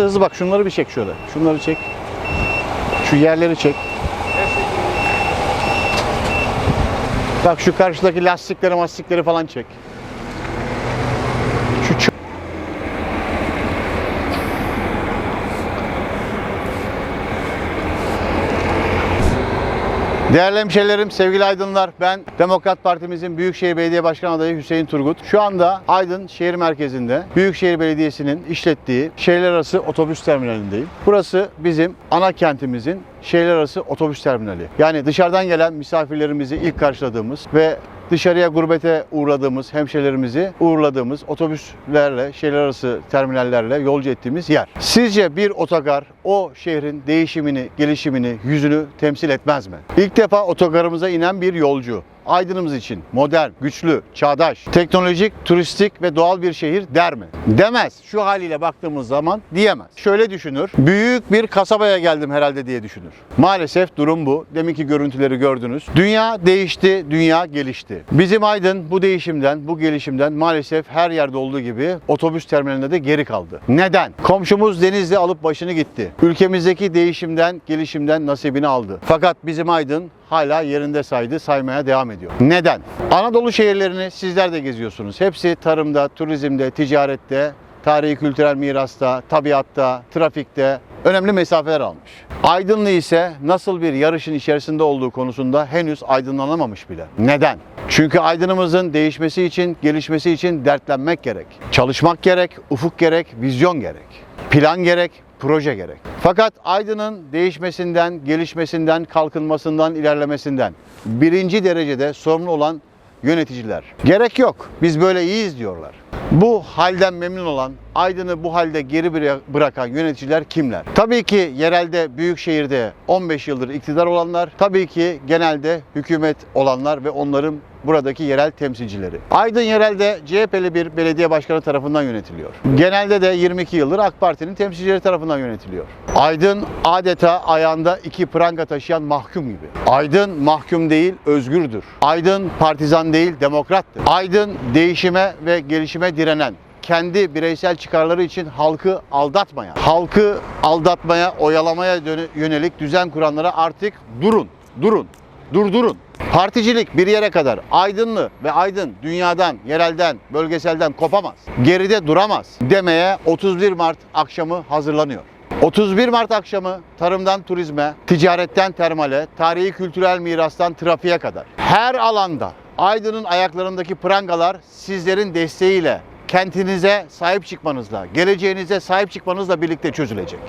Hızlı hızlı bak şunları bir çek şöyle. Şunları çek. Şu yerleri çek. Bak şu karşıdaki lastikleri mastikleri falan çek. Değerli hemşehrilerim, sevgili aydınlar, ben Demokrat Partimizin Büyükşehir Belediye Başkan adayı Hüseyin Turgut. Şu anda Aydın şehir merkezinde Büyükşehir Belediyesi'nin işlettiği şehirler arası otobüs terminalindeyim. Burası bizim ana kentimizin şehirler arası otobüs terminali. Yani dışarıdan gelen misafirlerimizi ilk karşıladığımız ve dışarıya gurbete uğradığımız hemşehrilerimizi uğurladığımız otobüslerle, şehirler arası terminallerle yolcu ettiğimiz yer. Sizce bir otogar o şehrin değişimini, gelişimini, yüzünü temsil etmez mi? İlk defa otogarımıza inen bir yolcu. Aydınımız için modern, güçlü, çağdaş, teknolojik, turistik ve doğal bir şehir der mi? Demez. Şu haliyle baktığımız zaman diyemez. Şöyle düşünür. Büyük bir kasabaya geldim herhalde diye düşünür. Maalesef durum bu. Deminki görüntüleri gördünüz. Dünya değişti, dünya gelişti. Bizim Aydın bu değişimden, bu gelişimden maalesef her yerde olduğu gibi otobüs terminalinde de geri kaldı. Neden? Komşumuz Denizli alıp başını gitti. Ülkemizdeki değişimden, gelişimden nasibini aldı. Fakat bizim Aydın hala yerinde saydı, saymaya devam ediyor. Neden? Anadolu şehirlerini sizler de geziyorsunuz. Hepsi tarımda, turizmde, ticarette, tarihi kültürel mirasta, tabiatta, trafikte önemli mesafeler almış. Aydınlı ise nasıl bir yarışın içerisinde olduğu konusunda henüz aydınlanamamış bile. Neden? Çünkü Aydın'ımızın değişmesi için, gelişmesi için dertlenmek gerek. Çalışmak gerek, ufuk gerek, vizyon gerek. Plan gerek, proje gerek. Fakat Aydın'ın değişmesinden, gelişmesinden, kalkınmasından, ilerlemesinden birinci derecede sorumlu olan yöneticiler. Gerek yok, biz böyle iyiyiz diyorlar. Bu halden memnun olan, Aydın'ı bu halde geri bıra- bırakan yöneticiler kimler? Tabii ki yerelde, büyük şehirde 15 yıldır iktidar olanlar, tabii ki genelde hükümet olanlar ve onların buradaki yerel temsilcileri. Aydın yerelde CHP'li bir belediye başkanı tarafından yönetiliyor. Genelde de 22 yıldır AK Parti'nin temsilcileri tarafından yönetiliyor. Aydın adeta ayağında iki pranga taşıyan mahkum gibi. Aydın mahkum değil, özgürdür. Aydın partizan değil, demokrattır. Aydın değişime ve gelişime direnen, kendi bireysel çıkarları için halkı aldatmayan, halkı aldatmaya, oyalamaya yönelik düzen kuranlara artık durun, durun, durdurun. Particilik bir yere kadar aydınlı ve aydın dünyadan, yerelden, bölgeselden kopamaz. Geride duramaz demeye 31 Mart akşamı hazırlanıyor. 31 Mart akşamı tarımdan turizme, ticaretten termale, tarihi kültürel mirastan trafiğe kadar her alanda Aydın'ın ayaklarındaki prangalar sizlerin desteğiyle kentinize sahip çıkmanızla, geleceğinize sahip çıkmanızla birlikte çözülecek.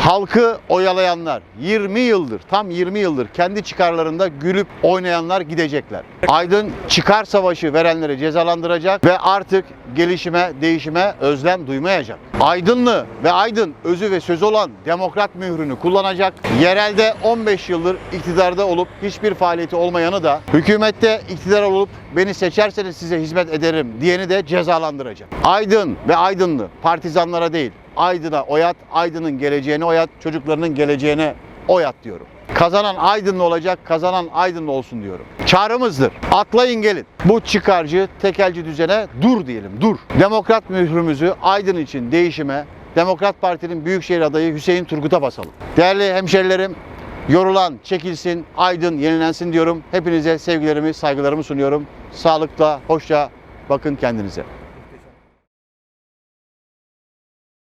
Halkı oyalayanlar 20 yıldır, tam 20 yıldır kendi çıkarlarında gülüp oynayanlar gidecekler. Aydın çıkar savaşı verenleri cezalandıracak ve artık gelişime, değişime özlem duymayacak. Aydınlı ve Aydın özü ve sözü olan demokrat mührünü kullanacak. Yerelde 15 yıldır iktidarda olup hiçbir faaliyeti olmayanı da hükümette iktidar olup beni seçerseniz size hizmet ederim diyeni de cezalandıracak. Aydın ve Aydınlı partizanlara değil, Aydın'a oyat, Aydın'ın geleceğine oyat, çocuklarının geleceğine oyat diyorum. Kazanan Aydınlı olacak, kazanan Aydınlı olsun diyorum. Çağrımızdır. Atlayın gelin. Bu çıkarcı, tekelci düzene dur diyelim, dur. Demokrat mührümüzü Aydın için değişime, Demokrat Parti'nin Büyükşehir adayı Hüseyin Turgut'a basalım. Değerli hemşerilerim, yorulan çekilsin, Aydın yenilensin diyorum. Hepinize sevgilerimi, saygılarımı sunuyorum. Sağlıkla, hoşça bakın kendinize.